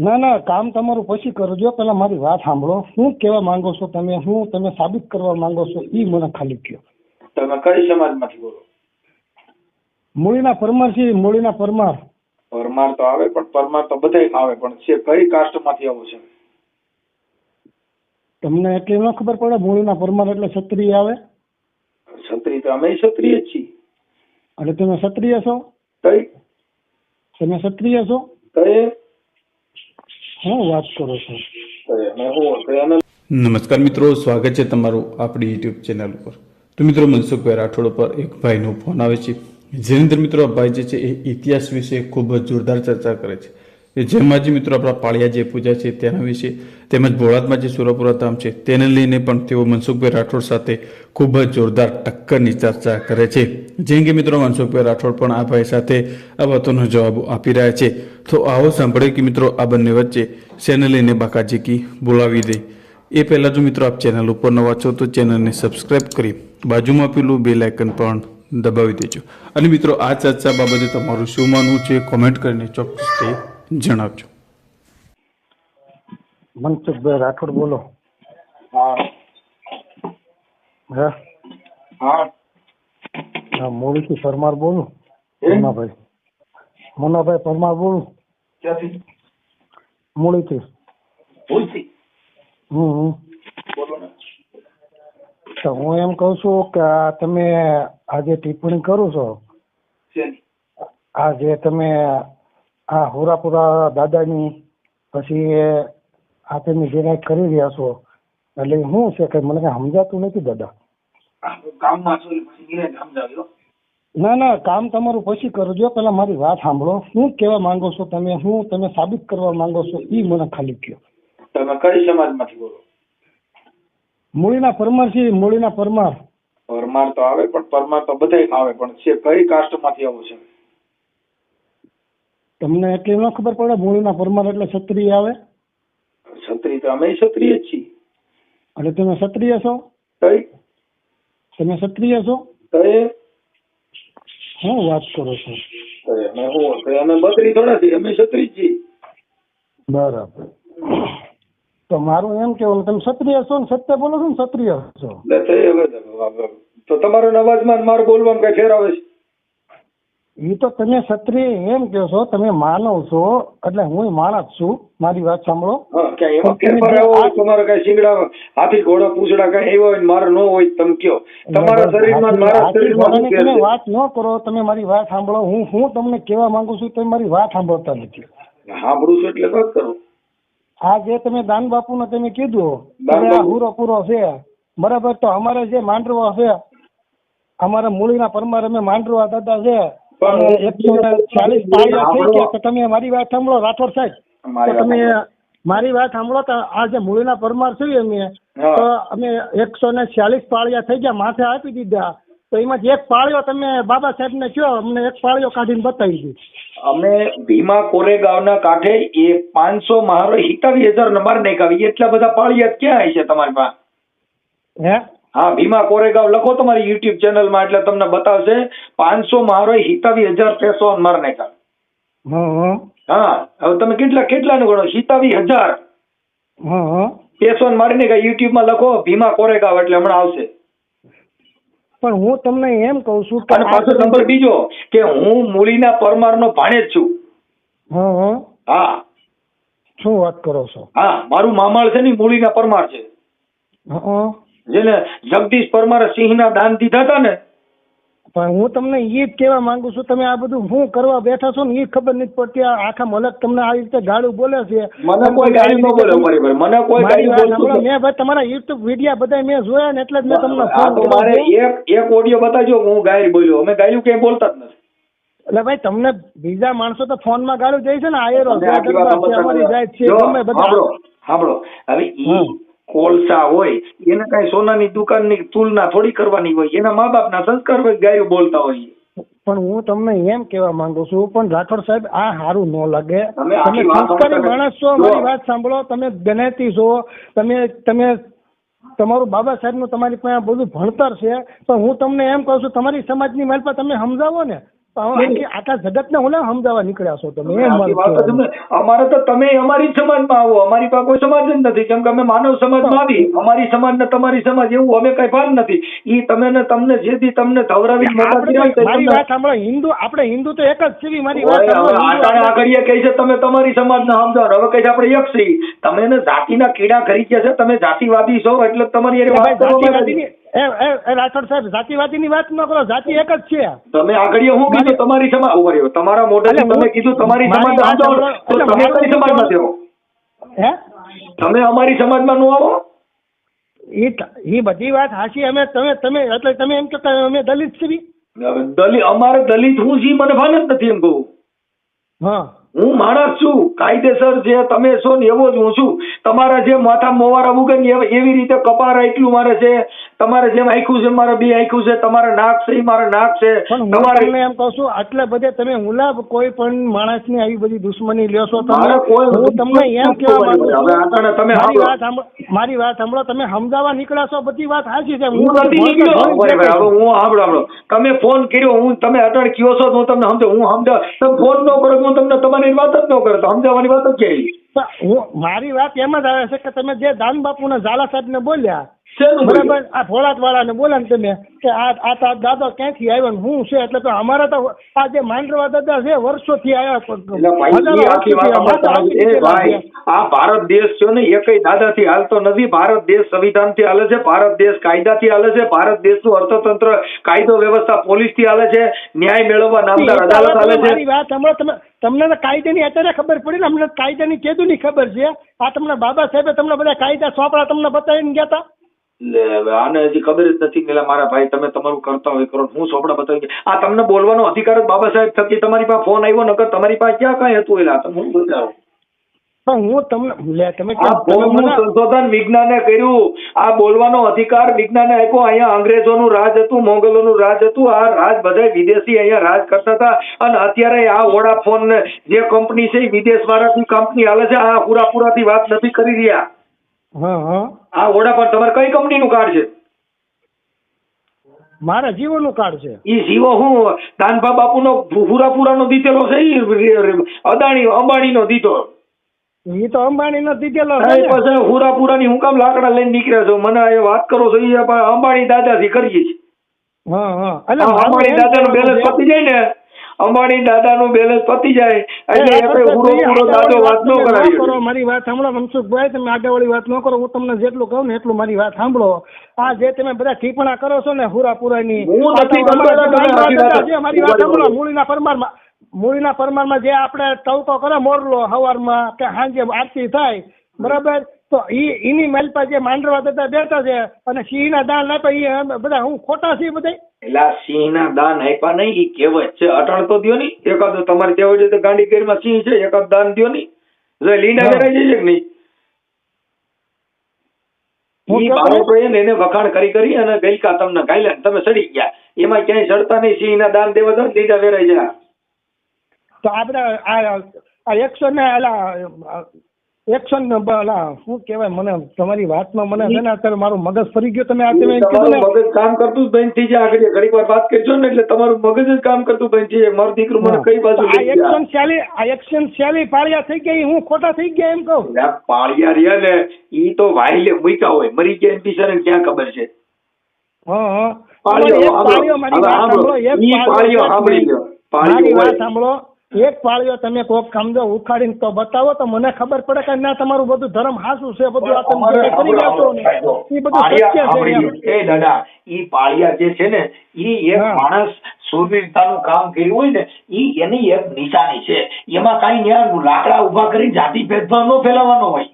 ના ના કામ તમારું પછી કરજો. પેલા મારી વાત સાંભળો. શું કેવા માંગો છો તમે? શું તમે સાબિત કરવા માંગો છો એ મને ખાલી કહો. તમે કઈ સમાજમાંથી બોલો? મૂળીના પરમાર છે મૂળીના પરમાર. પરમાર તો આવે પણ પરમાર તો બધાય આવે. પણ છે કઈ કાસ્ટમાંથી આવો છે? તમને એટલી ન ખબર પડે મૂળીના પરમાર એટલે ક્ષત્રિય આવે? ક્ષત્રિય તો અમે ક્ષત્રિય જ છીએ. એટલે તમે ક્ષત્રિય છો? કઈ? તમે ક્ષત્રિય છો? કઈ? શું વાત કરો છો. હું નમસ્કાર મિત્રો, સ્વાગત છે તમારું આપણી યુટ્યુબ ચેનલ ઉપર. તો મિત્રો, મનસુખભાઈ રાઠોડ પર એક ભાઈનો ફોન આવે છે. જેની અંદર મિત્રો ભાઈ જે છે, એ ઇતિહાસ વિશે ખૂબ જ જોરદાર ચર્ચા કરે છે. કે જેમાં જે મિત્રો આપણા પાળિયા જે પૂજા છે તેના વિશે, તેમજ બોળાદમાં જે સુરપુરા ધામ છે તેને લઈને પણ તેઓ મનસુખભાઈ રાઠોડ સાથે ખૂબ જ જોરદાર ટક્કરની ચર્ચા કરે છે. જેમ કે મિત્રો મનસુખભાઈ રાઠોડ પણ આ ભાઈ સાથે આ વાતોનો જવાબ આપી રહ્યા છે. તો આવો સાંભળે કે મિત્રો આ બંને વચ્ચે શેને લઈને બાકાજીકી બોલાવી દે. એ પહેલાં જો મિત્રો આપ ચેનલ ઉપર નવા છો તો ચેનલને સબસ્ક્રાઇબ કરી બાજુમાં પેલું બે લાઇકન પણ દબાવી દેજો. અને મિત્રો આ ચર્ચા બાબતે તમારું શું માનવું છે કોમેન્ટ કરીને ચોક્કસથી જણાવજો. મનસુખભાઈ રાઠોડ બોલો. હા. હે? મૂળીથી પરમાર બોલું. મોનાભાઈ. મુનાભાઈ પરમાર બોલું. ક્યાંથી? ભૂલથી? હમ તો હું એમ કહું છું કે આ તમે આજે ટિપ્પણી કરો છો? આ જે તમે આ હોરાપુરા દાદાની પછી આ તમે જે કાંઈ કરી રહ્યા છો. એટલે શું છે કે મને કાંઈ સમજાતું નથી દાદા. કામમાં છો પછી નિરાંત સમજાવ્યો? ના ના કામ તમારું પછી કરજો. પેલા મારી વાત સાંભળો. શું કેવા માંગો છો તમે? શું તમે સાબિત કરવા માંગો છો? એ મને ખાલી કહો. તમે કઈ સમાજમાંથી બોલો? મૂળીના પરમાર છે મૂળીના પરમાર. પરમાર તો આવે પણ પરમાર તો બધાય આવે. પણ છે કઈ કાસ્ટમાંથી આવો છે? તમને એટલી ન ખબર પડે મૂળીના પરમાર એટલે ક્ષત્રિય આવે? ક્ષત્રિય તો અમે ક્ષત્રિય જ છીએ. એટલે તમે ક્ષત્રિય છો? કઈ તમે ક્ષત્રિય છો? હું વાત કરો છો? અમે બત્રી થોડા છીએ અમે ક્ષત્રિય છીએ. બરાબર. તો મારું એમ કેવું તમે ક્ષત્રિય છો ને સત્ય બોલો છો ને ક્ષત્રિય છો? તો તમારો અવાજમાં મારું બોલવામાં કઈ ફેર આવે છે? એ તો તમે ક્ષત્રિય એમ કહો છો તમે માનવ છો એટલે હું માણસ છું. મારી વાત સાંભળો. તમારે કઈ શિંગડા હાથી ઘોડા પૂછડા કઈ એવો મારો ને હોય તમે કયો તમારા શરીરમાં મારા શરીરમાં તમે વાત ન કરો તમે મારી વાત સાંભળો. હું હું તમને કહેવા માંગુ છું તમે મારી વાત સાંભળતા નથી. સાંભળું છું એટલે વાત કરો. આ જે તમે દાન બાપુ ને તમે કીધું હુરો આ પૂરો છે. બરાબર તો અમારે જે માંડવા છે અમારા મૂળીના પરમાર અમે માંડવા દાદા છે. પણ એકસો ને ચાલીસ પાળીયા થઈ ગયા તો તમે મારી વાત સાંભળો રાઠોડ સાહેબ. તો તમે મારી વાત સાંભળો તો આ જે મૂળીના પરમાર છે અમે તો અમે એકસો ને ચાલીસ પાળિયા થઈ ગયા માથે આપી દીધા. તો એમાં એક પાળિયો તમે બાબા સાહેબ ને કયો અમને એક પાળિયો કાઢીને બતાવી દીધો અમે ભીમા કોરેગાંવના કાંઠે એ પાંચસો મારો હિતાવી હજાર નંબર નાખાવી એટલા બધા પાળિયા ક્યાં છે તમારી પાસે? હે? હા ભીમા કોરેગાંવ લખો તમારી યુટ્યુબ ચેનલમાં એટલે તમને બતાવશે પાંચસો મારો હિતાવી હજાર પેસો માર નાખ્યા. હં હવે તમે કેટલા કેટલાનું ગણો? હિતાવી હજાર. પેસો મારીને કઈ યુટ્યુબમાં લખો ભીમા કોરેગાંવ એટલે હમણાં આવશે. પણ હું તમને એમ કહું છું કે પાછો નંબર બીજો કે હું મૂળીના પરમારનો ભાણેજ છું. હં શું વાત કરો છો? હા મારું મામાળ છે ને મૂળીના પરમાર છે. હં. જેને જગદીશ પરમારે સિંહના દાન દીધા હતા ને? પણ હું તમને એ જ કહેવા માંગુ છું તમે આ બધું હું કરવા બેઠા છો ને એ ખબર નથી પડતી. આ આખા મલક તમને આવી રીતે ગાળું બોલે છે. મને કોઈ ગાડી ન બોલે મારી મને કોઈ વાત બોલતું મેં ભાઈ તમારા યુટ્યુબ વિડિયા બધા મેં જોયા ને એટલે જ મેં તમને ફોન કર્યો મારે એક એક ઓડિયો બતાજો હું ગાયરી બોલ્યો. અમે ગાયલું કે બોલતા જ નથી. એટલે ભાઈ તમને બીજા માણસો તો ફોનમાં ગાળું જાય છે ને આયરો તમને છે જો, બધા સાંભળો સાંભળો. હવે ઈ. કોલસા હોય એને કઈ સોનાની દુકાનની તુલના થોડી કરવાની હોય એના મા બાપના સંસ્કાર હોય ગાયરું બોલતા હોય. પણ હું તમને એમ કહેવા માંગુ છું પણ રાઠોડ સાહેબ આ સારું ન લાગે. તમે સંસ્કારી માણસ છો મારી વાત સાંભળો તમે જ્ઞાતિ છો તમે તમે તમારું બાબા સાહેબનું તમારી પાસે બધું ભણતર છે તો હું તમને એમ કહું છું તમારી સમાજની માલ પર તમે સમજાવો ને. આખી જગત ને હું સમજાવવા નીકળ્યા છો તમે જ અમારે તો તમે અમારી જ સમાજમાં આવો. અમારી પાસે કોઈ સમાજ જ નથી. કેમ કે અમે માનવ સમાજમાં આવી. અમારી સમાજ ને તમારી સમાજ એવું અમે કઈ ભાન નથી. ઈ તમે ને તમને જેથી તમને ધવરાવી મારી વાત સાંભળો. હિન્દુ આપણે હિન્દુ તો એક જ છીએ મારી વાત આટાણે આગળીએ કહે છે તમે તમારી સમાજને સમજાવો હવે કહે છે આપણે એક છીએ. તમે એને જાતિના કીડા કરી ગયા છે તમે જાતિવાદી છો એટલે તમારી એ વાત એ એ- રાઠોડ સાહેબ જાતિવાદીની વાત ન કરો જાતિ એક જ છે. તમે આગળ હું કીધું તમારી સમાજ ઊભો રહ્યો. તમારા મોઢેથી તમે કીધું તમારી સમાજ તો તમે કઈ સમાજમાં કહેવાનું- હે? તમે અમારી સમાજમાં નો આવો. એ એ બધી વાત હાચી. અમે તમે તમે એટલે તમે એમ કહેતા અમે દલિત છીએ. દલિત અમારે દલિત હું છી મને ભાન જ નથી એમ કહું. હા. હું માણસ છું. કાયદેસર જે તમે છો ને એવો જ હું છું. તમારા જે માથા મોવારા ઉગે ને એવ- રીતે કપારા એટલું મારે છે. તમારે જેમ આખું છે મારે બી આખું છે. તમારે નાક છે મારે નાક છે. તમારે એમ કહું છું આટલા બધે તમે હુલાબ કોઈ પણ માણસની આવી બધી દુશ્મની લ્યો છો. તમારે કોઈ હું તમને એમ કહેવા માંગુ છું તમે મારી વાત સાંભળો મારી વાત સાંભળો તમે સમજાવવા નીકળ્યા છો બધી વાત સાચી છે. હું નથી નીકળ્યો. હું સાંભળો સાંભળો તમે ફોન કર્યો હું તમે અટણ કયો છો તો હું તમને સમજો હું સમજાવ તમે ફોન નો કરો હું તમને તમારી વાત જ ન કરતો સમજાવવાની વાત જ કે મારી વાત એમ જ આવે છે કે તમે જે દાન બાપુના ઝાલા સાહેબ ને બોલ્યો? બરાબર. આ ભોળાત વાળાને બોલ્યા ને તમે કે આ આ તાર દાદો ક્યાંથી આવ્યા ને હું છે? એટલે તો અમારા તો આ જે માંડવા દાદા છે વર્ષોથી આવ્યા એ આ ભારત દેશ છે ને એકય દાદાથી હાલતો નથી. ભારત દેશ સંવિધાનથી હાલે છે ભારત દેશ કાયદાથી હાલે છે ભારત દેશનું અર્થતંત્ર કાયદો વ્યવસ્થા પોલીસથી હાલે છે ન્યાય મેળવવા નામદાર અદાલત હાલે છે. વાત હમણાં તમે તમને તો કાયદાની અત્યારે ખબર પડી ને અમને કાયદાની કેદુની ખબર છે. આ તમને બાબા સાહેબે તમને બધા કાયદા સોંપડા તમને બતાવીને ગયા હતા લે હવે આને હજી ખબર જ નથી કે મારા ભાઈ તમે તમારું કરતા હોય કરો. હું સોપડા બતાવી આ તમને બોલવાનો અધિકાર બાબા સાહેબ થકી તમારી પાસે ફોન આવ્યો નકર તમારી પાસે ક્યાં કઈ હતું એલા? તમે હું બતાવો? હું તમને તમે આ કેમ- તમે ફોર્મનું મને- સંશોધન વિજ્ઞાને કર્યું. આ બોલવાનો અધિકાર વિજ્ઞાને આપ્યો. અહીંયા અંગ્રેજોનું રાજ હતું મોગલોનું રાજ હતું. આ રાજ બધા વિદેશી અહીંયા રાજ કરતા હતા. અને અત્યારે આ વોડાફોન ને જે કંપની છે એ વિદેશ વાળાથી કંપની હાલે છે. આ પૂરા થી વાત નથી કરી રહ્યા. આ વોડાફોન તમારે કઈ કંપનીનું કાર્ડ છે? મારા જીવનનું કાર્ડ છે. ઈ જીવો હું દાનભા બાપુનો પૂરા પૂરાનો દીધેલો છે ઈ અદાણી અંબાણીનો દીધો. એ તો અંબાણી નો દીધેલો છે એ ને. પછી પૂરા પૂરાની હું કામ લાકડા લઈને નીકળ્યા છો? મને એ વાત કરો છો એ અંબાણી દાદાથી કરીએ છીએ. હા હા. એટલે અંબાણી દાદા નો બેલેન્સ પતી જાય ને અંબાણી દાદાનું બેલેન્સ પતી જાય. એટલે એ આપણે ઉડો ઉડો દાદો વાત ન કરાવી કરો મારી વાત સાંભળો મનસુખભાઈ તમે આગળવાળી વાત ન કરો હું તમને જેટલું કહું ને એટલું મારી વાત સાંભળો. આ જે તમે બધા ટીપણા કરો છો ને હુરા ની હું નથી અમારા મારી વાત સાંભળો મૂળીના પરમારમાં મૂળીના પરમારમાં જે આપણે ટવકો કરે મોરલો હવારમાં કે સાંજે આરતી થાય બરાબર? તો ઈ ઈની મેલપા જે માંડવા દાદા બેઠા છે અને સિંહના દાન આપ્યા ઈ બધા હું ખોટા છીએ બધા એલા સિંહના દાન આપ્યા નહીં ઈ કહેવત છે અટણ તો દો નહીં. એકાદ તમારે ત્યાં છે તો ગાંડી કેરીમાં સિંહ છે એકાદ દાન દો નહીં. એટલે લીંડા. વેરાઈ જાય કે નહીં? એને એને વખાણ કરી કરી અને ગઈકા તમને ગાયલા તમે સડી ગયા. એમાં ક્યાંય સડતા નહીં સિંહના દાન દેવા તો લીંડા વેરાઈ જાય. તો આપણે આ આ એકસો ને એકસો ને શું કહેવાય મને તમારી વાતમાં મને છે ને અત્યારે મારું મગજ ફરી ગયો તમે આ તમે કીધું ને. મગજ કામ કરતું જ બંધ થઈ જાય. આગળ ઘણી વાર વાત કરજો ને એટલે તમારું મગજ જ કામ કરતું બંધ થઈ જાય. મારું દીકરું મને કઈ બાજુ આ એક્શન ચાલી આ એક્શન ચાલી પાળિયા થઈ ગયા હું ખોટા થઈ ગયા એમ કહું. પાળિયા રહ્યા ને ઈ તો વાયલે મૂક્યા હોય. મરી ગયા એમ બિચારાને ક્યાં ખબર છે? હા હા. પાળિયો સાંભળો. એક પાળિયો સાંભળી. ગયો પાળિયો સાંભળો. એક પાળીઓ તમે કોક સમજો ઉખાડીને તો બતાવો તો મને ખબર પડે કે ના તમારું બધું ધર્મ હાસું છે બધું આ તમે કરી રહ્યા છો ને એ બધું સત્ય છે. એ દાદા ઈ પાળિયા જે છે ને ઈ એક. માણસ શૂરવીરતાનું કામ કર્યું હોય ને ઈ એની એક નિશાની છે એમાં કઈ લાકડા ઊભા કરી જાતિ ભેદભાવ ન ફેલાવવાનો હોય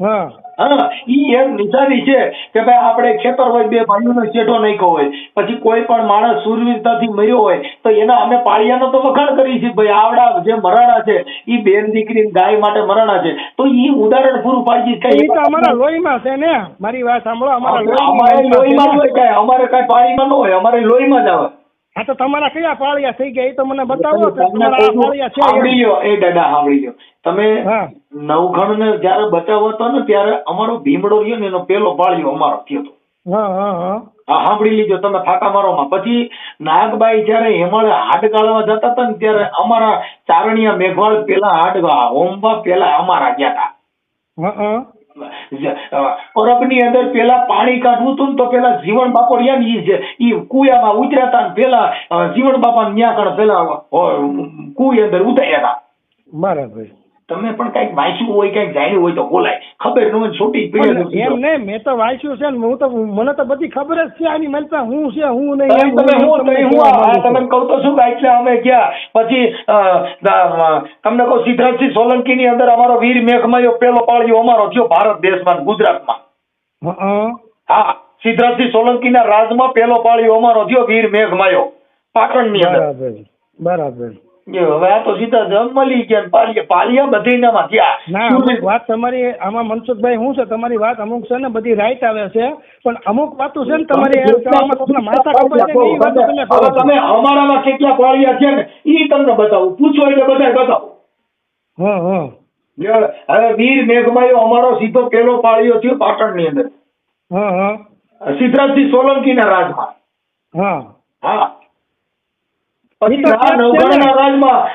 હા હા ઈ એક નિશાની છે કે ભાઈ આપણે ખેતર હોય બે ભાઈઓનો શેઠો નાખ્યો હોય પછી કોઈ પણ માણસ સુરવીરતાથી મર્યો હોય તો એના અમે પાળિયાનો તો વખાણ કરીએ છીએ ભાઈ આવડા જે મરાણા છે ઈ બેન દીકરી ગાય માટે મરાણા છે તો ઈ ઉદાહરણ પૂરું પાડી છે એ તો અમારા લોહીમાં છે ને મારી વાત સાંભળો અમારા અમારે લોહીમાં હોય કાંઈ અમારે કાંઈ પાણીમાં ન હોય અમારે લોહીમાં જ આવે. હા તો તમારા કયા પાળિયા થઈ ગયા? એ તો મને બતાવો કે તમારા આ પાળિયા છે સાંભળી લ્યો એ દાદા સાંભળી લ્યો. તમે નવઘણ ને જયારે બચાવો હતો ને ત્યારે અમારો ભીમડો રહ્યો ને એનો પેલો પાળિયો અમારો થયો હતો. સાંભળી લીજો તમે ફાકા મારોમાં પછી નાગબાઈ જયારે હેમળ ગાળવા જતા હતા ને ત્યારે અમારા ચારણિયા મેઘવાળ પેલા હાડવા હોમવા પેલા અમારા ગયા હતા. પરબની અંદર પેલા પાણી કાઢવું હતું ને તો પેલા જીવન બાપો રહ્યા ને ઈ ઈ કુયામાં ઉતર્યા પેલા જીવન બાપા ન્યા કણ પેલા અ, અંદર ઉતાર્યા હતા. બરાબર. તમે પણ કંઈક વાંચ્યું હોય કંઈક જાણ્યું હોય તો બોલાય. ખબર ન હોય છોટી એમ નહીં મેં તો વાંચ્યું છે ને હું તો મને તો બધી ખબર જ છે આની મને હું છે હું નહીં તમે હું તમે હું તમે કહું તો શું એટલે અમે ગયા. પછી તમને કહું સિદ્ધરાજસિંહ સોલંકી ની અંદર અમારો વીર મેઘમાયો પેલો પાળ્યો અમારો થયો ભારત દેશમાં ગુજરાતમાં. હા સિદ્ધરાજસિંહ સોલંકી ના રાજમાં પેલો પાળ્યો અમારો થયો વીર મેઘમાયો પાટણની અંદર. બરાબર હવે આ તો સીધા જ ગયા ને પાળિયા પાળિયા બધીનામાં થયા. ના વાત તમારી આમાં મનસુખભાઈ શું છે? તમારી વાત અમુક છે ને બધી રાઈટ આવે છે. પણ અમુક વાતો છે ને તમારી માથા એ તમે હવે તમે અમારામાં કેટલા પાળિયા છે ને ઈ તમને બતાવું. પૂછો એટલે બધા બતાવો. હા હા. હવે વીર મેઘમાયો અમારો સીધો પેલો પાળિયો થયો પાટણની અંદર. હા હા. સિદ્ધરાજસિંહ સોલંકીના રાજમાં. હા. હા.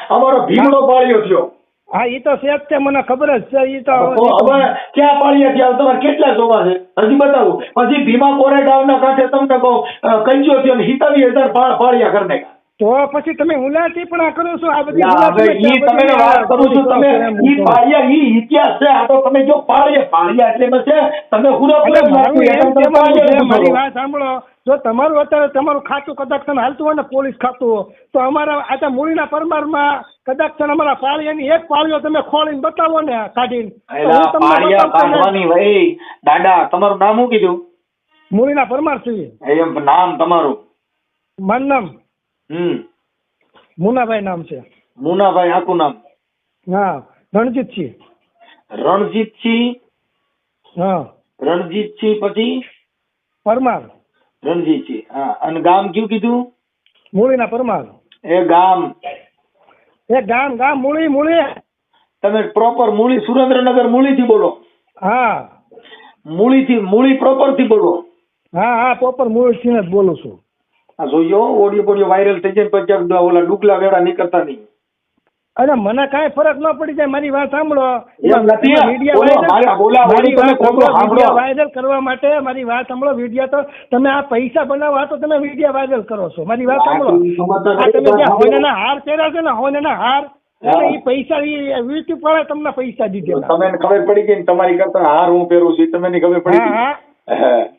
અમારો ભીમડો પાળ્યો થયો. હા એ તો છે મને ખબર જ છે એ તો તો હવે ક્યાં પાળિયા થયા તમારે કેટલા જોવા છે? હજી બતાવું. પછી ભીમા કોરેગાંવના કાંઠે તમને કહું કંચો થયો ને હિતાવી હજાર પાળ- પાળિયા કરી નાખ્યા તો પછી તમે હુલાથી પણ આ કરો છો? આ બધી હવે ઈ તમે વાત કરું છું તમે ઈ પાળિયા ઈ ઇતિહાસ છે આ તો તમે જો પાળિયા પાળિયા એટલે બસ તમે હુરા એટલે મારું છે, વાત સાંભળો. જો તમારું અત્યારે તમારું ખાતું કદાચ તમે હાલતું હોય ને પોલીસ ખાતું તો અમારા આ મૂળીના પરમારમાં કદાચ તમે અમારા પાળિયાની એક પાળીઓ તમે ખોલીને બતાવો ને કાઢીને. પાળિયા કાઢવાની ભાઈ દાદા તમારું નામ શું કીધું? મૂળીના પરમાર છીએ એમ નામ તમારું. મારું નામ હમ. મુનાભાઈ નામ છે. મુનાભાઈ આખું નામ. હા રણજીત છીએ રણજીતસિંહ? હા. રણજીતસિંહ પછી? પરમાર. રણજીતસિંહ હા. અને ગામ કયું કીધું? મૂળીના પરમાર. એ ગામ. એ ગામ ગામ મૂળી મૂળી. તમે પ્રોપર મૂળી સુરેન્દ્રનગર મૂળી થી બોલો. હા. મૂળી થી મૂળી પ્રોપરથી બોલો. હા હા પ્રોપર મૂળી થી જ બોલું છું. આ જોયો ઓડિયો બોડિયો વાયરલ થઈ જાય પછી ઓલા ડુકલા વેડા નીકળતા નહીં. અરે મને કાંઈ ફરક ન પડી જાય મારી વાત સાંભળો. વાયરલ- કરવા માટે મારી વાત સાંભળો વીડિયો તો તમે આ પૈસા બનાવવા તો તમે મીડિયા વાયરલ કરો છો. મારી વાત સાંભળો. તમે જે હોનાના હાર પહેર્યા છે ને હોનાના હાર એ પૈસા યુટ્યુબ વાળા તમને પૈસા દીધેલા. તમને ખબર પડી ગઈ તમારી કરતા હાર હું પહેરું છું તમને ખબર પડી ગઈ? હે.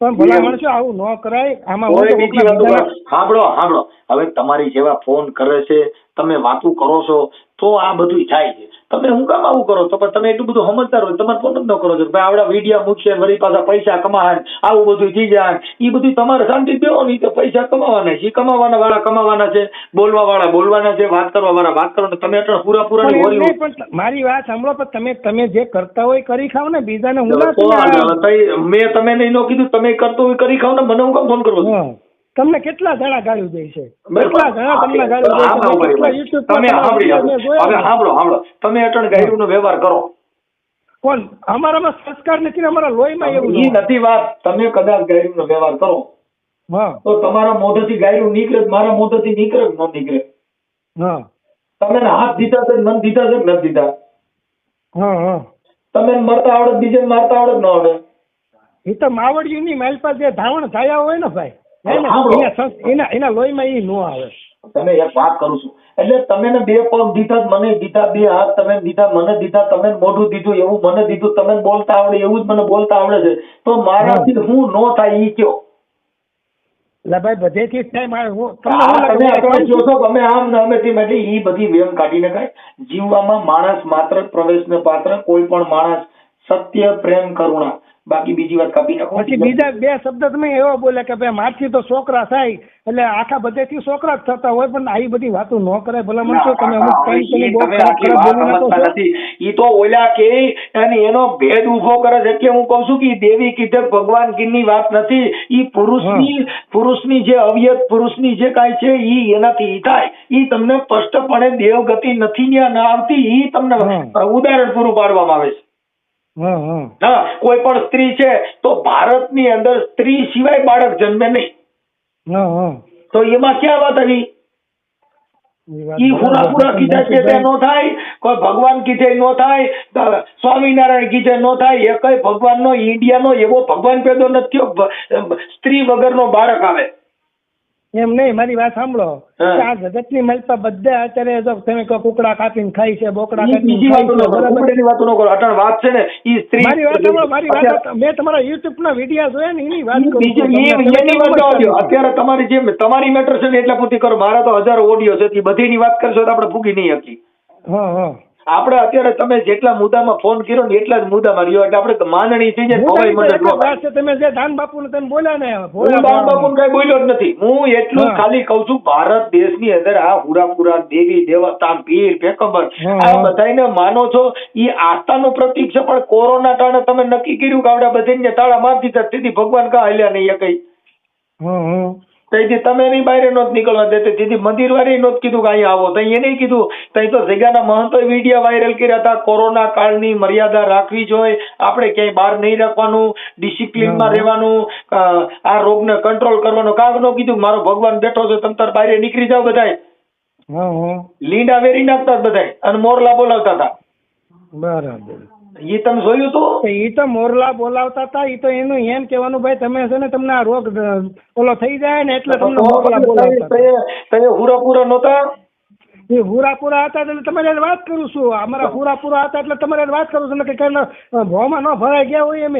પણ ભલા માણસો આવું ન કરાય. આમાં હું કોઈ તો બીજી વાતો સાંભળો સાંભળો. હવે તમારી જેવા ફોન કરે છે તમે વાતો કરો છો તો આ બધું થાય છે. તમે હું કામ આવું કરો? તો પણ તમે એટલું બધું સમજદાર હોય તમારે ફોન ન કરો છો ભાઈ આવડા વિડીયા મૂકશે વળી પાછા પૈસા કમાવાય આવું બધું થઈ જાય. એ બધું તમારે શાંતિ દેવો નહીં તો પૈસા કમાવાના છે. કમાવાના વાળા કમાવાના છે બોલવા વાળા બોલવાના છે વાત કરવા વાળા વાત કરો તમે અટણ પૂરા પૂરા મારી વાત સાંભળો પણ તમે તમે જે કરતા હોય કરી ખાવ ને બીજાને હું મેં તમે નહીં ન કીધું તમે કરતો હોય કરી ખાવ ને મને હું કામ ફોન કરવો. તમને કેટલા જણા ગાળ્યું દે છે? કેટલા જણા તમને ગાળું દે છે? કેટલા. તમે સાંભળી હવે સાંભળો સાંભળો. તમે અટણ ગાયરુનો વ્યવહાર કરો. કોણ? અમારામાં સંસ્કાર નથી ને અમારા લોહીમાં એવું ઈ નથી વાત. તમે કદાચ ગાયરુનો વ્યવહાર કરો. હા. તો તમારા મોઢેથી ગાયું નીકળે મારા મોઢેથી નીકળે ન નીકળે. હા. તમે હાથ દીધા છે મન દીધા છે નથી દીધા. હા હા. તમે મરતા આવડે બીજે મારતા આવડે કે ન આવડે એ તો માવડિયુંની મારી પાસે ધાવણ થયા હોય ને ભાઈ ને. એના લોહીમાં એ નો આવે. તમે એક વાત કરું છું. એટલે તમે ને બે પગ દીધા મને દીધા બે હાથ તમે દીધા મને દીધા તમે મોઢું દીધું એવું મને દીધું તમે બોલતા આવડે એવું જ મને બોલતા આવડે છે. તો મારાથી હું નો થાય ઈ કયો? એટલે ભાઈ બધેથી હું તમે આપણે અમે આમ ને અમે તેમ એટલે ઈ બધી વેમ કાઢી નખાય. જીવવામાં માણસ માત્ર પ્રવેશને પાત્ર કોઈ પણ માણસ સત્ય પ્રેમ કરુણા. બાકી બીજી વાત કાપી નાખો. પછી બીજા બે શબ્દ તમે એવો બોલ્યા કે ભાઈ મારથી તો છોકરા થાય એટલે આખા બધેથી છોકરા જ થતા હોય પણ આવી બધી વાતો ન કરે ભલા માણસો તમે અમુક ટાઈમ બોલી. નથી. ઈ તો ઓલા કે અને એનો ભેદ ઊભો કરે છે એટલે હું કહું છું કે દેવી કીધે ભગવાન કીની વાત નથી. ઈ પુરુષની પુરુષની જે અવયત પુરુષની જે કાંઈ છે ઈ એનાથી ઈ થાય. ઈ તમને સ્પષ્ટપણે દેવગતિ નથી ત્યાં ના આવતી ઈ તમને ઉદાહરણ પૂરું પાડવામાં આવે છે. હા કોઈ પણ સ્ત્રી છે તો ભારતની અંદર સ્ત્રી સિવાય બાળક જન્મે નહીં. તો એમાં ક્યાં વાત આવી? ઈ વાત કીધે તે નો થાય કોઈ ભગવાન કીધે નો થાય સ્વામિનારાયણ કીધે નો થાય એ કઈ ભગવાનનો ઇન્ડિયાનો એવો ભગવાન પેદો નથી થયો સ્ત્રી વગરનો બાળક આવે. એમ નહીં મારી વાત સાંભળો. આ જગતની મળતા બધા અત્યારે જો તમે કહો કુકડા કાપીને ખાય છે બોકડા બીજી વાતો ન કરો અટાણ વાત છે ને ઈ સ્ત્રી મારી વાત સાંભળો મારી વાત મેં તમારા યુટ્યુબ ના વિડિયા જોયા ને એની વાત કરું અત્યારે તમારી જે તમારી મેટર છે ને એટલા પૂરતી કરો. મારા તો હજારો ઓડિયો છે બધી ની વાત કરશો તો આપણે ફૂગી નહીં શકી હા હા. આપણે અત્યારે તમે જેટલા મુદ્દામાં ફોન કર્યો ને એટલા જ મુદ્દામાં રહ્યો એટલે આપણે માનણી થઈ જાય ભવાઈ મંડળ તમે જે દાન બાપુને તમે બોલ્યા ને હું બાપુ. બાપુ કઈ બોલ્યો જ નથી. હું એટલું ખાલી કઉ છું ભારત દેશની અંદર આ હુરાપુરા દેવી દેવતા પીર પેકંબર આ બધાને માનો છો ઈ આસ્થાનું પ્રતીક છે પણ કોરોના ટાણે તમે નક્કી કર્યું કે આપણે બધીને તાળા મારી દીધા તેથી ભગવાન કા હલ્યા નહીં એ કઈ. હમ. તેથી તમે એની બહાર નહોત નીકળવા દેતે તેથી મંદિર વાળી નહોત કીધું કે અહીં આવો. તો એને કીધું તઈ તો જગ્યાના મહંતો વિડીયા વાયરલ કર્યા હતા. કોરોના કાળની મર્યાદા રાખવી જોઈએ. આપણે ક્યાંય બહાર નહીં રાખવાનું. ડિસિપ્લિનમાં. રહેવાનું. આ રોગને કંટ્રોલ કરવાનો. કાંક નો કીધું મારો ભગવાન બેઠો છે તમ તાર બહાર નીકળી જાવ બધાય. લીંડા વેરી નાખતા બધાય અને મોરલા બોલાવતા હતા. બરાબર. ઈ તમે જોયું તો? ઈ તો મોરલા બોલાવતા હતા ઈ તો એનું એમ કહેવાનું ભાઈ તમે છે ને તમને આ રોગ ઓલો થઈ જાય ને એટલે તમને મોરલા બોલાવતા. તમે હુરાપુરા નહોતા? એ હુરાપુરા હતા એટલે તમારે વાત કરું છું. અમારા હુરાપુરા હતા એટલે તમારે વાત કરું છું. એટલે કે ભોમાં ન ભરાઈ ગયા હોય એમ.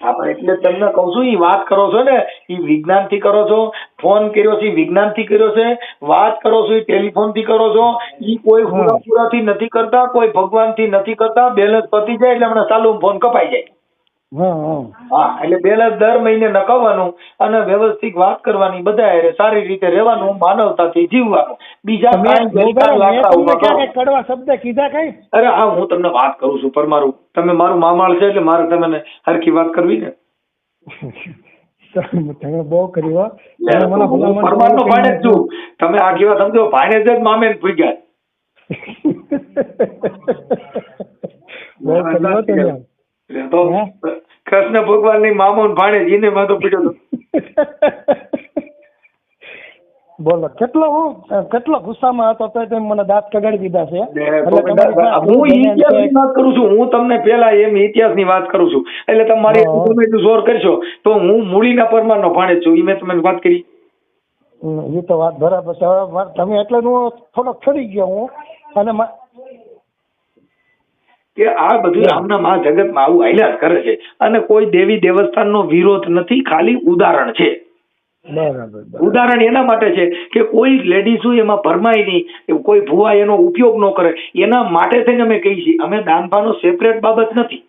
એટલે તમને કહું છું ઈ વાત કરો છો ને એ વિજ્ઞાનથી કરો છો ફોન કર્યો છે વિજ્ઞાનથી કર્યો છે વાત કરો છો એ ટેલિફોનથી કરો છો ઈ કોઈ હા. પૂરા થી નથી કરતા કોઈ ભગવાનથી નથી કરતા બેલેન્સ પતી જાય એટલે હમણાં ચાલુ ફોન કપાઈ જાય હા એટલે બેલેન્સ દર મહિને નકાવવાનું અને વ્યવસ્થિત વાત કરવાની બધા હારે સારી રીતે રહેવાનું માનવતાથી જીવવાનું બીજા કડવા શબ્દ કીધા કઈ? અરે હા હું તમને વાત કરું છું પર મારું તમે મારું મામાળ છે એટલે મારે તમને હરખી વાત કરવી ને તમે બહુ કર્યું ભાણેજ છું. તમે આખી વાત સમજો ભાણેજ જ મામે ભૂગ્યા બહુ કર્યું તમે. કૃષ્ણ ભગવાનની મામો ભાણે એને માથું પીટ્યો બોલો કેટલો હું કેટલો ગુસ્સામાં હતો તો તમે મને દાંત કગાડી દીધા છે. તમારી હું બને ઇતિહાસની વાત કરું છું હું તમને પેલા એમ ઇતિહાસની વાત કરું છું. એટલે તમે મારી હા. એટલું જોર કરશો તો હું મૂળીના પરમાર નો ભાણેજ છું ઈ મેં તમને વાત કરી. એ તો વાત બરાબર છે. તમે એટલે હું થોડોક ફરી ગયો હું અને કે આ બધું આમના મહા જગતમાં આવું હાલ્યા કરે છે. અને કોઈ દેવી દેવસ્થાનનો વિરોધ નથી ખાલી ઉદાહરણ છે. ઉદાહરણ એના માટે છે કે કોઈ લેડીઝો એમાં ભરમાય નહીં કોઈ ભુવા એનો ઉપયોગ ન કરે. એના માટે થઈને અમે કહી છીએ અમે દાનભાનો સેપરેટ બાબત નથી.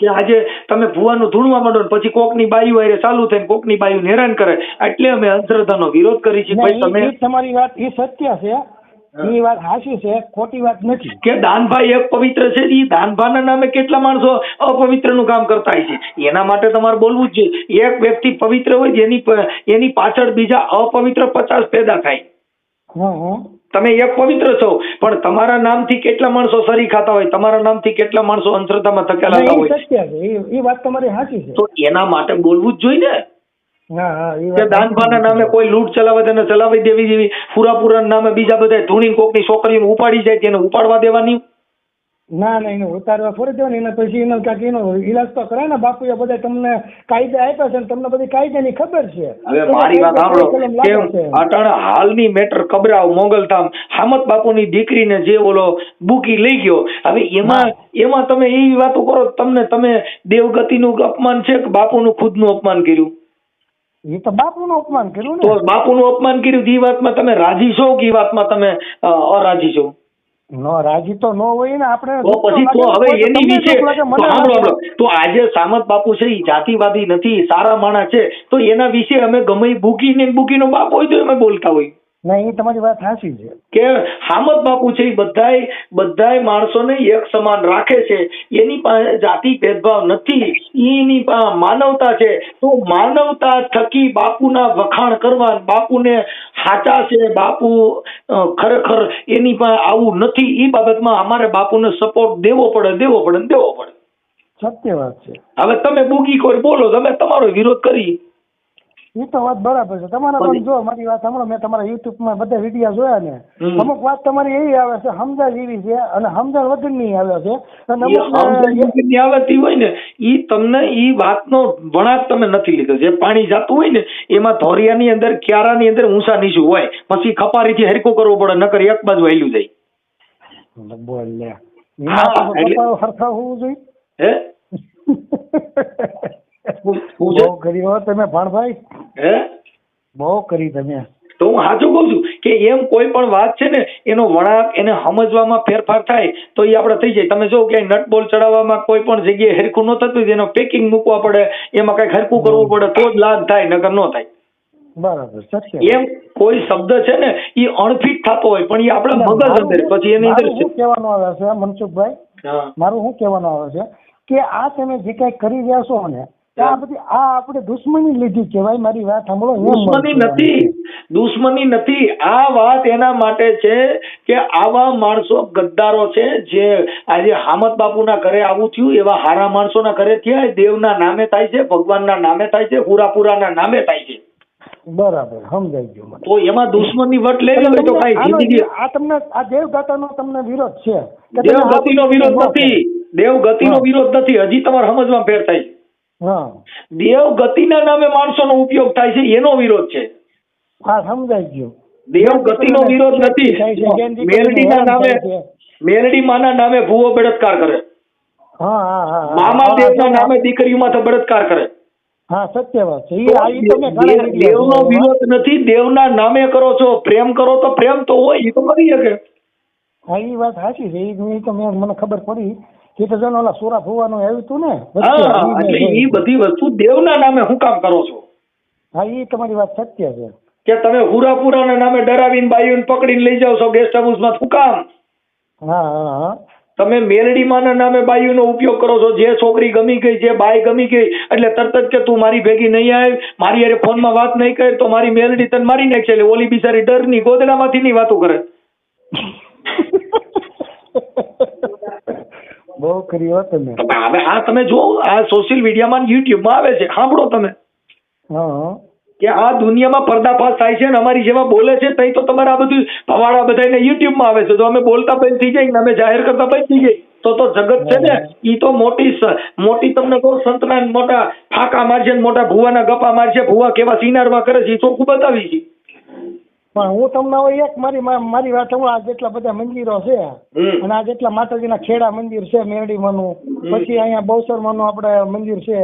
કે આજે તમે ભુવાનું ધૂણવા માંડો ને પછી કોકની બાયુ હારે ચાલુ થઈને કોકની બાયુ હેરાન કરે એટલે અમે અંધશ્રદ્ધાનો વિરોધ કરી છીએ. ના, તમે તમારી વાત એ સત્ય છે. એ વાત સાચી છે ખોટી વાત નથી. કે દાનભાઈ એક પવિત્ર છે એ દાનભાના નામે કેટલા માણસો અપવિત્રનું કામ કરતા હોય છે? એના માટે તમારે બોલવું જ જોઈએ. એક વ્યક્તિ પવિત્ર હોય જેની એની પાછળ બીજા અપવિત્ર પચાસ પેદા થાય. તમે એક પવિત્ર છો પણ તમારા નામથી કેટલા માણસો સરી ખાતા હોય તમારા નામથી કેટલા માણસો અંધશ્રદ્ધામાં ધકેલાતા હોય? ઈ વાત તમારી સાચી છે. તો એના માટે બોલવું જ જોઈએ ને. કે દાનભાના નામે કોઈ લૂંટ ચલાવે તેને ચલાવી દેવી જેવી. પૂરાપુરા નામે બીજા બધા ધૂણી કોકની છોકરીઓને ઉપાડી જાય તેને ઉપાડવા દેવાની? ના ના એને ઉતારવા ફરી દેવાની. એને પછી એનો કાંઈક એનો ઇલાજ તો કરાય ને બાપુએ બધા તમને કાયદા આપ્યા છે ને તમને બધી કાયદાની ખબર છે. હવે મારી વાત સાંભળો. છે. અટાણે હાલની મેટર કબરાવ મોગલધામ. હામત બાપુની દીકરીને જે ઓલો બુકી લઈ ગયો. હવે એમાં એમાં તમે એવી વાતો કરો તમને તમે દેવગતિનું અપમાન છે કે બાપુનું ખુદનું અપમાન કર્યું? એ તો બાપુનું અપમાન કર્યું તો બાપુનું અપમાન કર્યું એ વાતમાં તમે રાજી છો કે એ વાતમાં તમે અરાજી છો? નો રાજી તો નો હોય ને આપણે તો પછી તો હવે એની વિશે તો સાંભળો સાંભળો. તો આજે સામત બાપુ છે એ જાતિવાદી નથી સારા માણસ છે. તો એના વિશે અમે ગમે ઈ બુકીને ને નો બાપ હોય તો અમે બોલતા હોય. ના એ તમારી વાત સાચી છે. કે હામદ બાપુ છે એ બધાય બધાય માણસોને એક સમાન રાખે છે. એની પાસે જાતિ ભેદભાવ નથી. એની માનવતા છે. તો માનવતા થકી બાપુના વખાણ કરવા બાપુને સાચા છે બાપુ ખરેખર એની પાસે આવું નથી. એ બાબતમાં અમારે બાપુને સપોર્ટ દેવો પડે દેવો પડે દેવો પડે. સત્ય વાત છે. હવે તમે બુગી કોઈ બોલો તમે તમારો વિરોધ કરી. એ તો વાત બરાબર છે. તમારા પણ જો મારી વાત સાંભળો મેં તમારા યુટ્યુબમાં બધા વિડીયા જોયા ને. અમુક વાત તમારી એવી આવે છે સમજણ જેવી છે અને સમજણ વગરની આવે છે. અને અમુક ને આવતી હોય ને ઈ તમને ઈ વાતનો વણાટ તમે નથી લીધો. જે પાણી જાતું હોય ને એમાં ધોરિયાની અંદર ક્યારાની અંદર ઊંચા નીચું હોય. પછી ખપારીથી હરકો કરવો પડે નકર એક બાજુ હેલ્યું જાય. બોલ લે હા, એટલે- હરખા હોવું જોઈએ. હે? બહુ કરી હો તમે ભાણભાઈ? હે? બહુ કરી તમે. તો હું સાચું કહું છું કે એમ કોઈ પણ વાત છે ને એનો વળાંક એને સમજવામાં ફેરફાર થાય તો એ આપણે થઈ જાય. તમે જો કે નટબોલ ચડાવવામાં કોઈ પણ જગ્યાએ હરખું ન થતું એનો પેકિંગ મૂકવા પડે એમાં કઈ હરખું કરવું પડે તો જ લાભ થાય નગર ન થાય. બરાબર એમ કોઈ શબ્દ છે ને એ અણફિટ થતો હોય પણ એ આપણા મગજ અંદર પછી એની અંદર શું કહેવાનું આવે છે મનસુખભાઈ? મારું શું કહેવાનું આવે છે? કે આ તમે જે કઈ કરી રહ્યા છો ને આ બધી આ આપણે દુશ્મની લીધી કહેવાય મારી વાત સાંભળો દુશ્મની નથી. દુશ્મની નથી. આ વાત એના માટે છે કે આવા માણસો ગદ્દારો છે જે આજે હામદ બાપુના ઘરે આવું થયું એવા હારા માણસોના ઘરે થયા દેવના નામે થાય છે ભગવાનના નામે થાય છે હુરાપુરાના નામે થાય છે. બરાબર સમજાઈ ગયો તો એમાં દુશ્મનની વટ લેવી હોય તો કઈ જિંદગી આ તમને આ દેવદાતાનો તમને વિરોધ છે. દેવગતિનો વિરોધ નથી. દેવગતિનો. વિરોધ નથી. હજી તમારે સમજમાં ફેર થાય છે. હા. દેવગતિના નામે માણસોનો ઉપયોગ થાય છે એનો વિરોધ છે. હા સમજાઈ ગયું. દેવગતિનો વિરોધ નથી. મેલડીના નામે. મેલડી માના નામે ભૂવો બળાત્કાર કરે. હા હા હા. મામા હા, દેવના નામે દીકરીઓમાં તો બળાત્કાર કરે. હા સત્ય વાત છે. ઈ આ તમે દેવ- દેવનો વિરોધ નથી દેવના નામે કરો છો પ્રેમ કરો તો પ્રેમ તો હોય એ તો કરી શકે. હા એ વાત સાચી છે. એ ઈ તો મેં મને ખબર પડી. કે તો જણ ઓલા સોરા ફુવાનું આવ્યું હતું ને એટલે એ બધી વસ્તુ દેવના નામે હું કામ કરો છો? હા એ તમારી વાત સત્ય છે. કે તમે હુરાપુરાના નામે ડરાવીને બાયુને પકડીને લઈ જાવ છો ગેસ્ટ હાઉસમાં શું કામ? હા હા તમે મેલડીમાના નામે બાયુનો ઉપયોગ કરો છો જે છોકરી ગમી ગઈ જે બાઈ ગમી ગઈ એટલે તરત જ કે તું મારી ભેગી નહીં આવે મારી હારે ફોનમાં વાત નહીં કરે તો મારી મેલડી તને મારી નાખશે એટલે ઓલી બિચારી ડરની ગોદડામાંથી ની વાતો કરે. બહુ કરી હો તમે. હવે આ તમે જો આ સોશિયલ મીડિયામાં યુટ્યુબમાં આવે છે. સાંભળો તમે. કે આ દુનિયામાં પર્દાફાશ થાય છે ને અમારી જેવા બોલે છે તઈ તો તમારે આ બધું ભવાડા બધાને યુટ્યુબમાં આવે છે. તો અમે બોલતા બંધ થઈ જાય ને અમે જાહેર કરતા બંધ થઈ જાય તો તો જગત છે ને ઈ તો મોટી મોટી તમને કહું સંતના મોટા ફાકા મારશે ને મોટા ભુવાના ગપા મારશે ભુવા કેવા સિનારમાં કરે છે એ ચોખ્ખું બતાવી છે. પણ હું તમને હવે એક મારી મારી વાત હું આ જેટલા બધા મંદિરો છે અને આ જેટલા માતાજીના ખેડા મંદિર છે મેરડીમાંનું પછી અહીંયા બહુસરમાંનું આપણે મંદિર છે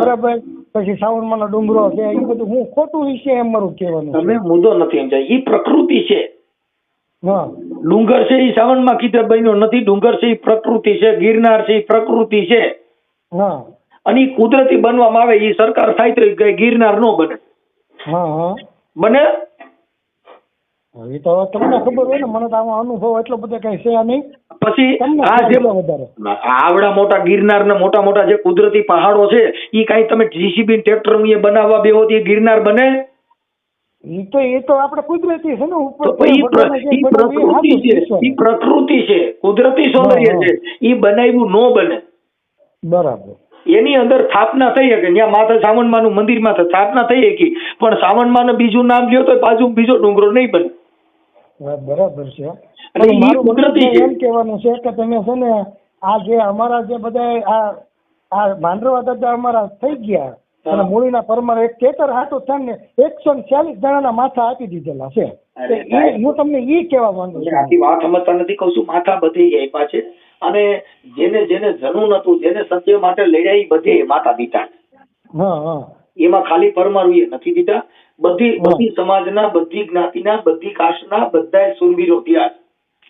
બરાબર? પછી સાવણમાંનો ડુંગરો છે એ બધું હું ખોટું વિશે એમ મારું કહેવાનું તમે મુદ્દો નથી સમજાય ઈ પ્રકૃતિ છે. હા. ડુંગર છે એ સાવનમાં કીધે બન્યો નથી ડુંગર છે એ પ્રકૃતિ છે ગિરનાર છે એ પ્રકૃતિ છે. હા. અને ઈ કુદરતી બનવામાં આવે એ સરકાર થાય તો ગિરનાર નો બને. હા હા. બને? એ તો તમને ખબર હોય ને મને તો આમાં અનુભવ એટલો બધો કઈ છે નહીં. પછી આ જે આવડા મોટા ગિરનાર ને મોટા મોટા જે કુદરતી પહાડો છે એ કઈ તમે જીસીબી ટ્રેક્ટર બનાવવા બેહો તો ગિરનાર બને? એ તો એ તો આપણે કુદરતી છે ને ઉપર એ પ્રકૃતિ છે એ પ્રકૃતિ છે કુદરતી સૌંદર્ય છે એ બનાવ્યું નો બને. બરાબર. એની અંદર સ્થાપના થઈ શકે ત્યાં માથે સાવણમાં નું મંદિરમાં સ્થાપના થઈ શકી પણ સાવણમાં ને બીજું નામ લ્યો તો બાજુ બીજો ડુંગરો નહીં બને. હા, બરાબર છે. મારું કુદરતી એમ કહેવાનું છે કે તમે છે ને આ જે અમારા જે બધા આ આ માંડરવા દાદા અમારા થઈ ગયા. અને મૂળીના પરમાર એક ખેતર થાય ને એકસો ચાલીસ જણાના માથા આપી દીધેલા છે. હું તમને ઈ કહેવા માંગુ છું. આખી વાત સમજતા નથી કહું છું માથા બધે આપ્યા છે. અને જેને જેને જનૂન હતું જેને સત્ય માટે લડ્યા ઈ બધે માથા દીધા. હા હા. એમાં ખાલી પરમારુએ નથી દીધા. બધી. બધી સમાજના બધી જ્ઞાતિના બધી કાસ્ટના બધા સુરવીરો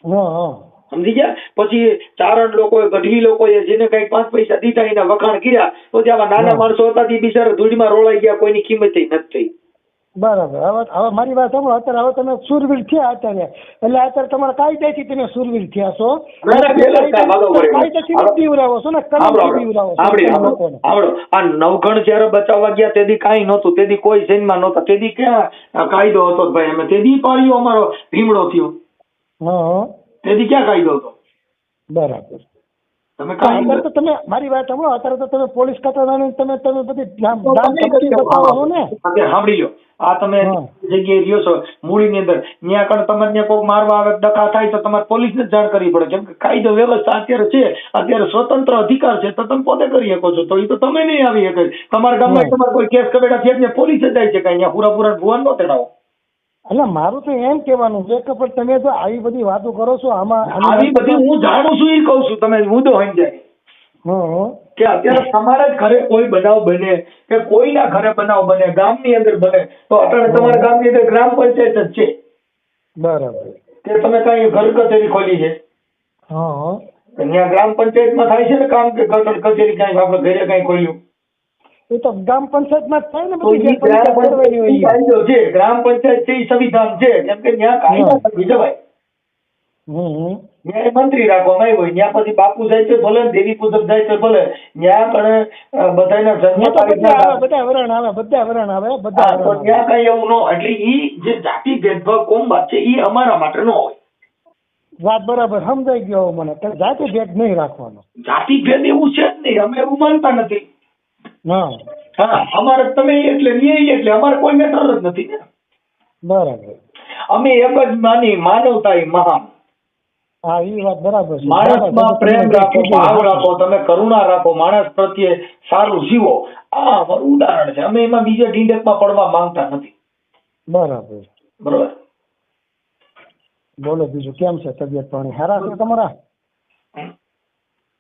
હા સમજી ગયા? પછી ચારણ લોકો ગઢવી લોકો જેને કઈ પાંચ પૈસા દીધા એના વખાણ કર્યા તો જે નાના માણસો હતા તે બિચારા ધૂળમાં રોળાઈ ગયા કોઈની કિંમત નથી થઈ. બરાબર. હવે હવે મારી વાત સાંભળો. અત્યારે હવે તમે સુરવીર થયા અત્યારે. એટલે અત્યારે તમારા કાયદાથી તમે સુરવીર થયા છો. કાયદાથી બીવરાવો છો ને કલમથી બીવરાવો છો. આ નવઘણ જયારે બચાવવા ગયા તેદી કાંઈ નહોતું. તેદી કોઈ સૈનમાં નહોતા. તેદી ક્યાં કાયદો હતો ભાઈ અમે? તેદી પાડ્યો અમારો. ભીમડો થયો. હા હા. તેદી ક્યાં કાયદો હતો? બરાબર. તમે અત્યારે તો તમે મારી વાત સાંભળો અત્યારે તો તમે પોલીસ ખાતાની તમે તમે બધી તમે બતાવો છો ને? સાંભળી લો આ તમે જગ્યાએ રહ્યો છો મૂળીની અંદર. ત્યાં કણ તમારે ત્યાં કોઈક મારવા આવે ડખા થાય તો તમારે પોલીસને જ જાણ કરવી પડે. કેમ કે કાયદો વ્યવસ્થા અત્યારે છે અત્યારે સ્વતંત્ર અધિકાર છે તો તમે પોતે કરી શકો છો. તો એ તો તમે નહીં આવી શકો. તમારા ગામમાં તમારે કોઈ કેસ કબેડા થયા ત્યાં પોલીસ જ જાય છે કાંઈ. અહીંયા પૂરા પૂરા ભુવન નો તેડાવો. એટલે મારું તો એમ કહેવાનું છે કે પણ તમે જો આવી બધી વાતો કરો છો આમાં આવી બધી હું જાણું છું એ કહું છું તમે મુદ્દો સમજાય. કે અત્યારે તમારા જ ઘરે કોઈ બનાવ બને કે કોઈના ઘરે બનાવ બને ગામની અંદર બને તો અત્યારે તમારા ગામની અંદર ગ્રામ પંચાયત જ છે. બરાબર. કે તમે કઈ ઘર કચેરી ખોલી છે? હા. ત્યાં ગ્રામ પંચાયતમાં થાય છે ને કામ કે ઘર કચેરી કઈ આપણે ઘરે કઈ ખોલ્યું? એ તો ગ્રામ પંચાયતમાં થાય ને બધી ગ્રામ પંચાયત છે. ગ્રામ પંચાયત છે એ સંવિધાન છે. કેમ કે ત્યાં કાયદા એ મંત્રી રાખવામાં આવ્યો હોય. ત્યાં પછી બાપુ જાય છે ભલે દેવી પૂજક જાય છે ભલે. ત્યાં પણ બધાના જન્મ બધા વરણ આવે બધા વરણ આવે બધા તો ત્યાં કઈ એવું ન એટલે ઈ જે જાતિ ભેદભાવ કોમવાદ છે ઈ અમારા માટે ન હોય. વાત બરાબર સમજાઈ ગયો મને. જાતિ ભેદ નહીં રાખવાનો. જાતિ ભેદ એવું છે જ નહીં. અમે એવું માનતા નથી. હા. હા અમારે તમે એટલે ને એ એટલે અમારે કોઈ મેટર જ નથી. ને બરાબર. અમે એક જ માની માનવતા એ મહાન. હા એ વાત બરાબર છે. માણસમાં પ્રેમ રાખો ભાવ રાખો તમે કરુણા રાખો માણસ પ્રત્યે સારું જીવો. આ અમારું ઉદાહરણ છે. અમે એમાં બીજા ઢીંડકમાં પડવા માંગતા નથી. બરાબર. બરાબર? બોલો બીજું કેમ છે તબિયત પાણી? સારા છે તમારા?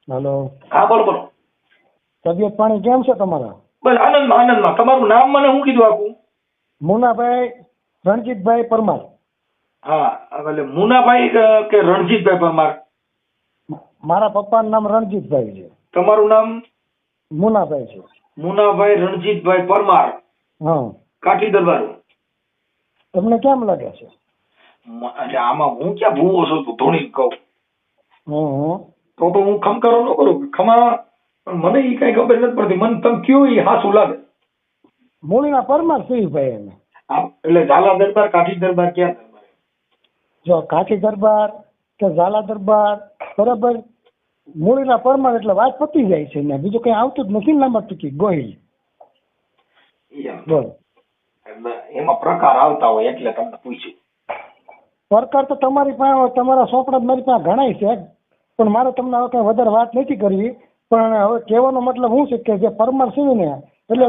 હલો. હા બોલો બોલો. તબિયત પાણી કેમ છે તમારા? બસ આનંદમાં આનંદમાં. તમારું નામ મને શું કીધું આખું મુનાભાઈ રણજીતભાઈ પરમાર. હા એટલે મુનાભાઈ કે- રણજીતભાઈ પરમાર? મારા પપ્પાનું નામ રણજીતભાઈ છે. તમારું નામ? મુનાભાઈ છે. મુનાભાઈ રણજીતભાઈ પરમાર. હા. કાઠી દરબાર. તમને કેમ લાગે છે? એટલે આમાં હું ક્યાં ભૂવો છું તું ધોણી કહું. તો તો હું ખમકારો ન કરું. ખમા પણ મને એ કઈ ખબર નથી પડતી. મને તમે કયો એ હાસું લાગે? મૂળીના પરમાર શિવભાઈ એને. એટલે ઝાલા દરબાર કાઠી દરબાર ક્યાં દરબાર જો કાઠી દરબાર કે ઝાલા દરબાર બરાબર? મૂળીના પરમાર એટલે વાત પતી જાય છે ને. બીજું કઈ આવતું જ નથી લાંબા ટૂંકી. ગોહિલ. બોલ. એમાં પ્રકાર આવતા હોય એટલે તમને પૂછ્યું. સરકાર તો તમારી પાસે તમારા સોપડા મારી પાસે ઘણાય છે. પણ મારે તમને હવે કઈ વધારે વાત નથી કરવી. પણ હવે કહેવાનો મતલબ શું છે કે જે પરમાર છે ને એટલે